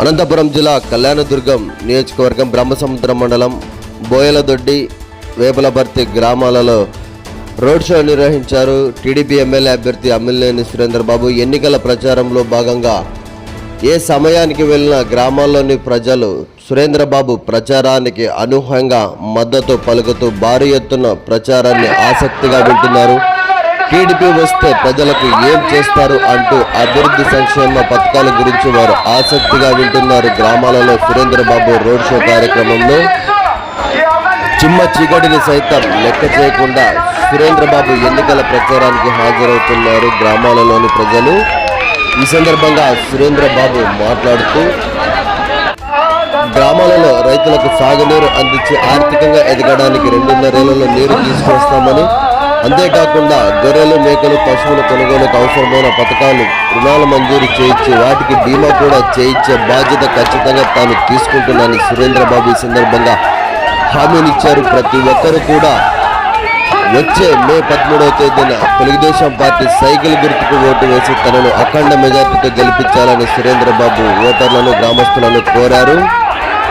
అనంతపురం జిల్లా కళ్యాణదుర్గం నియోజకవర్గం బ్రహ్మసముద్రం మండలం బోయలదొడ్డి వేపలభర్తి గ్రామాలలో రోడ్ షో నిర్వహించారు. టీడీపీ ఎమ్మెల్యే అభ్యర్థి అమ్మినేని సురేంద్రబాబు. ఎన్నికల ప్రచారంలో భాగంగా ఏ సమయానికి వెళ్ళిన గ్రామాల్లోని ప్రజలు సురేంద్రబాబు ప్రచారానికి అనూహ్యంగా మద్దతు పలుకుతూ భారీ ఎత్తున ప్రచారాన్ని ఆసక్తిగా వింటున్నారు. టీడీపీ వస్తే ప్రజలకు ఏం చేస్తారు అంటూ అభివృద్ధి సంక్షేమ పథకాల గురించి వారు ఆసక్తిగా వింటున్నారు. గ్రామాలలో సురేంద్రబాబు రోడ్ షో కార్యక్రమంలో చిమ్మ చీకటిని సైతం లెక్క చేయకుండా సురేంద్రబాబు ఎన్నికల ప్రచారానికి హాజరవుతున్నారు గ్రామాలలోని ప్రజలు. ఈ సందర్భంగా సురేంద్రబాబు మాట్లాడుతూ గ్రామాలలో రైతులకు సాగునీరు అందించి ఆర్థికంగా ఎదగడానికి రెండున్నరేళ్ళలో నీరు తీసుకొస్తామని అంతేకాకుండా గొర్రెలు మేకలు పశువుల కొనుగోలుకు అవసరమైన పథకాలు రుణాలు మంజూరు చేయించి వాటికి బీమా కూడా చేయించే బాధ్యత ఖచ్చితంగా తాను తీసుకుంటున్నానని సురేంద్రబాబు ఈ సందర్భంగా హామీనిచ్చారు. ప్రతి ఒక్కరూ కూడా వచ్చే మే పదమూడవ తేదీన తెలుగుదేశం పార్టీ సైకిల్ గుర్తుకు ఓటు వేసి తనను అఖండ మెజార్టీతో గెలిపించాలని సురేంద్రబాబు ఓటర్లను గ్రామస్తులను కోరారు.